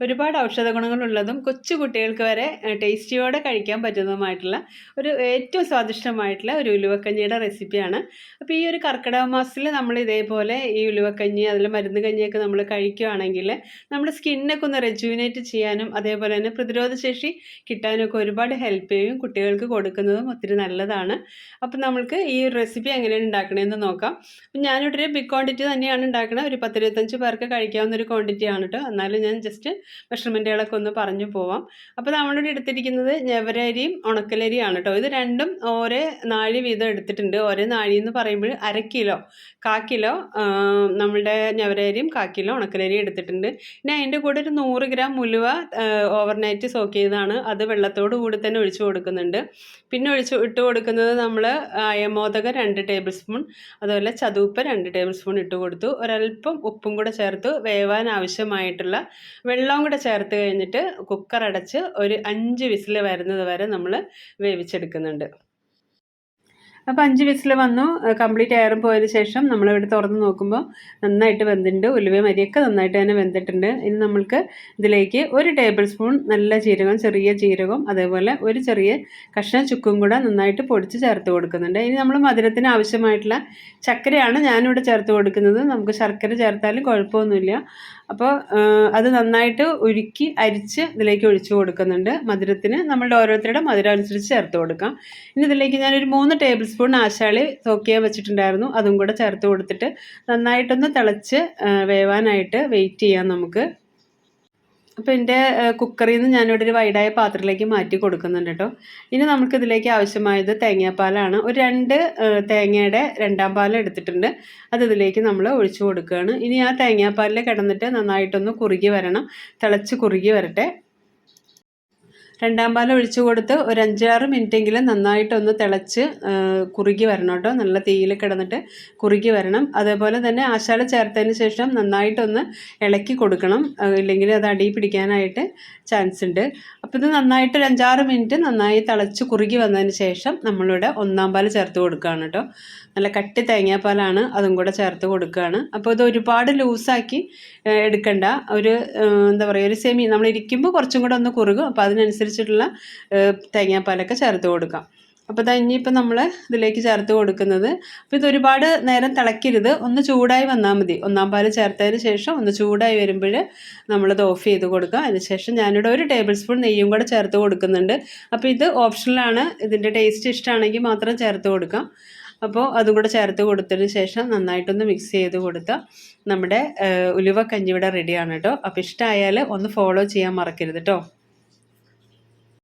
ഒരുപാട് ഔഷധ ഗുണങ്ങളുള്ളതും കൊച്ചു കുട്ടികൾക്ക് വരെ ടേസ്റ്റിയോടെ കഴിക്കാൻ പറ്റുന്നതുമായിട്ടുള്ള ഒരു ഏറ്റവും സ്വാദിഷ്ടമായിട്ടുള്ള ഒരു ഉലുവക്കഞ്ഞിയുടെ റെസിപ്പിയാണ്. അപ്പോൾ ഈ ഒരു കർക്കിടക മാസത്തിൽ നമ്മൾ ഇതേപോലെ ഈ ഉലുവക്കഞ്ഞി അതിൽ മരുന്ന് കഞ്ഞിയൊക്കെ നമ്മൾ കഴിക്കുകയാണെങ്കിൽ നമ്മുടെ സ്കിന്നൊക്കെ ഒന്ന് റെജുവിനേറ്റ് ചെയ്യാനും അതേപോലെ തന്നെ പ്രതിരോധശേഷി കിട്ടാനൊക്കെ ഒരുപാട് ഹെൽപ്പ് ചെയ്യും കുട്ടികൾക്ക് കൊടുക്കുന്നതും ഒത്തിരി നല്ലതാണ്. അപ്പോൾ നമ്മൾക്ക് ഈ റെസിപ്പി എങ്ങനെയാണ് ഉണ്ടാക്കണമെന്ന് നോക്കാം. അപ്പം ഞാനിവിടെ ഒരു ബിഗ് ക്വാണ്ടിറ്റി തന്നെയാണ് ഉണ്ടാക്കുന്നത് ഒരു പത്തിരുപത്തഞ്ച് പേർക്ക് കഴിക്കാവുന്ന ഒരു ക്വാണ്ടിറ്റി ആണ് കേട്ടോ എന്നാലും ഞാൻ ജസ്റ്റ് മെഷർമെന്റുകളൊക്കെ ഒന്ന് പറഞ്ഞു പോവാം. അപ്പോൾ നമ്മളിവിടെ എടുത്തിരിക്കുന്നത് ഞവരരിയും ഉണക്കലരിയാണ് കേട്ടോ. ഇത് രണ്ടും ഓരോ നാഴി വീതം എടുത്തിട്ടുണ്ട്. ഓരോ നാഴി എന്ന് പറയുമ്പോൾ അര കിലോ കാ കിലോ നമ്മളുടെ ഞവരരിയും കാ കിലോ ഉണക്കലരിയും എടുത്തിട്ടുണ്ട്. പിന്നെ അതിന്റെ കൂടെ ഒരു നൂറ് ഗ്രാം ഉലുവ ഓവർനൈറ്റ് സോക്ക് ചെയ്തതാണ്. അത് വെള്ളത്തോട് കൂടി തന്നെ ഒഴിച്ചു കൊടുക്കുന്നുണ്ട്. പിന്നെ ഒഴിച്ച് ഇട്ട് കൊടുക്കുന്നത് നമ്മൾ അയമോദക രണ്ട് ടേബിൾ സ്പൂൺ അതുപോലെ ചതുപ്പ് രണ്ട് ടേബിൾ സ്പൂൺ ഇട്ട് കൊടുത്തു. ഒരല്പം ഉപ്പും കൂടെ ചേർത്ത് വേവാൻ ആവശ്യമായിട്ടുള്ള വെള്ളവും കൂടെ ചേർത്ത് കഴിഞ്ഞിട്ട് കുക്കർ അടച്ച് ഒരു അഞ്ച് വിസിൽ വരുന്നത് വരെ നമ്മൾ വേവിച്ചെടുക്കുന്നുണ്ട്. അപ്പോൾ അഞ്ച് വിസിൽ വന്നു. കംപ്ലീറ്റ് എയറും പോയതിന് ശേഷം നമ്മളിവിടെ തുറന്ന് നോക്കുമ്പോൾ നന്നായിട്ട് വെന്തിട്ടുണ്ട്. ഉലുവയും അരിയൊക്കെ നന്നായിട്ട് തന്നെ വെന്തിട്ടുണ്ട്. ഇനി നമ്മൾക്ക് ഇതിലേക്ക് ഒരു ടേബിൾ സ്പൂൺ നല്ല ജീരകം ചെറിയ ജീരകം അതേപോലെ ഒരു ചെറിയ കഷ്ണ ചുക്കും കൂടെ നന്നായിട്ട് പൊടിച്ച് ചേർത്ത് കൊടുക്കുന്നുണ്ട്. ഇനി നമ്മൾ മധുരത്തിന് ആവശ്യമായിട്ടുള്ള ചക്കരയാണ് ഞാനിവിടെ ചേർത്ത് കൊടുക്കുന്നത്. നമുക്ക് ശർക്കര ചേർത്താലും കുഴപ്പമൊന്നുമില്ല. അപ്പോൾ അത് നന്നായിട്ട് ഉരുക്കി അരിച്ച് ഇതിലേക്ക് ഒഴിച്ചു കൊടുക്കുന്നുണ്ട്. മധുരത്തിന് നമ്മളുടെ ഓരോരുത്തരുടെ മധുരം അനുസരിച്ച് ചേർത്ത് കൊടുക്കാം. ഇനി ഇതിലേക്ക് ഞാനൊരു മൂന്ന് ടേബിൾ സ്പൂൺ ആശാളി സോക്ക് വെച്ചിട്ടുണ്ടായിരുന്നു. അതും കൂടെ ചേർത്ത് കൊടുത്തിട്ട് നന്നായിട്ടൊന്ന് തിളച്ച് വേവാനായിട്ട് വെയിറ്റ് ചെയ്യാം നമുക്ക്. അപ്പോൾ എന്റെ കുക്കറിൽ നിന്ന് ഞാനിവിടെ ഒരു വൈഡായ പാത്രത്തിലേക്ക് മാറ്റി കൊടുക്കുന്നുണ്ട് കേട്ടോ ഇനി നമുക്ക് ഇതിലേക്ക് ആവശ്യമായത് തേങ്ങാപ്പാലാണ്. ഒരു രണ്ട് തേങ്ങയുടെ രണ്ടാം പാൽ എടുത്തിട്ടുണ്ട്. അത് ഇതിലേക്ക് നമ്മൾ ഒഴിച്ചു കൊടുക്കുകയാണ്. ഇനി ആ തേങ്ങാപ്പാലിൽ കിടന്നിട്ട് നന്നായിട്ടൊന്ന് കുറുകി വരണം. തിളച്ച് കുറുകി വരട്ടെ. രണ്ടാം പാൽ ഒഴിച്ചു കൊടുത്ത് ഒരു അഞ്ചാറ് മിനിറ്റെങ്കിലും നന്നായിട്ടൊന്ന് തിളച്ച് കുറുകി വരണം കേട്ടോ. നല്ല തീയിൽ കിടന്നിട്ട് കുറുകി വരണം. അതേപോലെ തന്നെ ആശാല ചേർത്തതിന് ശേഷം നന്നായിട്ടൊന്ന് ഇളക്കി കൊടുക്കണം. ഇല്ലെങ്കിൽ അത് അടി പിടിക്കാനായിട്ട് ചാൻസ് ഉണ്ട്. അപ്പോൾ ഇത് നന്നായിട്ട് ഒരു അഞ്ചാറ് മിനിറ്റ് നന്നായി തിളച്ച് കുറുകി വന്നതിന് ശേഷം നമ്മളിവിടെ ഒന്നാം പാൽ ചേർത്ത് കൊടുക്കുകയാണ് കേട്ടോ. നല്ല കട്ടി തേങ്ങാപ്പാലാണ് അതും കൂടെ ചേർത്ത് കൊടുക്കുകയാണ്. അപ്പോൾ ഇത് ഒരുപാട് ലൂസാക്കി എടുക്കണ്ട. ഒരു എന്താ പറയുക ഒരു സെമി നമ്മൾ ഇരിക്കുമ്പോൾ കുറച്ചും കൂടെ ഒന്ന് കുറുകും. അപ്പോൾ അതിനനുസരിച്ചിട്ടുള്ള തേങ്ങാപ്പാലൊക്കെ ചേർത്ത് കൊടുക്കാം. അപ്പോൾ ഇതാ ഇനിയിപ്പോൾ നമ്മൾ ഇതിലേക്ക് ചേർത്ത് കൊടുക്കുന്നത് അപ്പോൾ ഇത് ഒരുപാട് നേരം തിളക്കരുത് ഒന്ന് ചൂടായി വന്നാൽ മതി. ഒന്നാം പാൽ ചേർത്തതിന് ശേഷം ഒന്ന് ചൂടായി വരുമ്പോൾ നമ്മളത് ഓഫ് ചെയ്ത് കൊടുക്കുക അതിനുശേഷം ഞാനിവിടെ ഒരു ടേബിൾ സ്പൂൺ നെയ്യും കൂടെ ചേർത്ത് കൊടുക്കുന്നുണ്ട്. അപ്പോൾ ഇത് ഓപ്ഷണലാണ്. ഇതിന്റെ ടേസ്റ്റ് ഇഷ്ടമാണെങ്കിൽ മാത്രം ചേർത്ത് കൊടുക്കാം. അപ്പോൾ അതും കൂടെ ചേർത്ത് കൊടുത്തതിന് ശേഷം നന്നായിട്ടൊന്ന് മിക്സ് ചെയ്ത് കൊടുത്താൽ നമ്മുടെ ഉലുവ കഞ്ഞി ഇവിടെ റെഡിയാണ് കേട്ടോ അപ്പോൾ ഇഷ്ടമായാൽ ഒന്ന് ഫോളോ ചെയ്യാൻ മറക്കരുത് കേട്ടോ